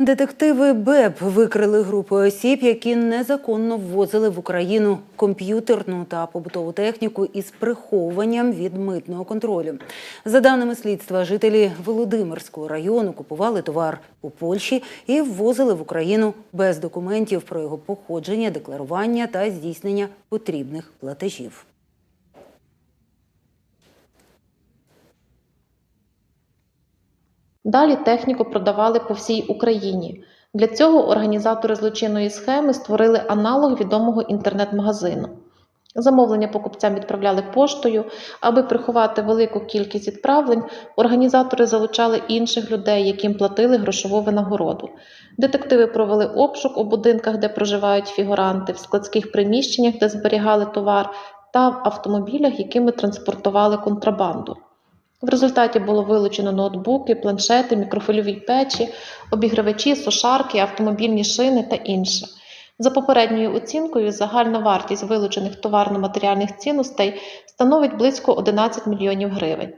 Детективи БЕП викрили групу осіб, які незаконно ввозили в Україну комп'ютерну та побутову техніку із приховуванням від митного контролю. За даними слідства, жителі Володимирського району купували товар у Польщі і ввозили в Україну без документів про його походження, декларування та здійснення потрібних платежів. Далі техніку продавали по всій Україні. Для цього організатори злочинної схеми створили аналог відомого інтернет-магазину. Замовлення покупцям відправляли поштою. Аби приховати велику кількість відправлень, організатори залучали інших людей, яким платили грошову винагороду. Детективи провели обшук у будинках, де проживають фігуранти, в складських приміщеннях, де зберігали товар, та в автомобілях, якими транспортували контрабанду. В результаті було вилучено ноутбуки, планшети, мікрофильові печі, обігрівачі, сушарки, автомобільні шини та інше. За попередньою оцінкою, загальна вартість вилучених товарно-матеріальних цінностей становить близько 11 мільйонів гривень.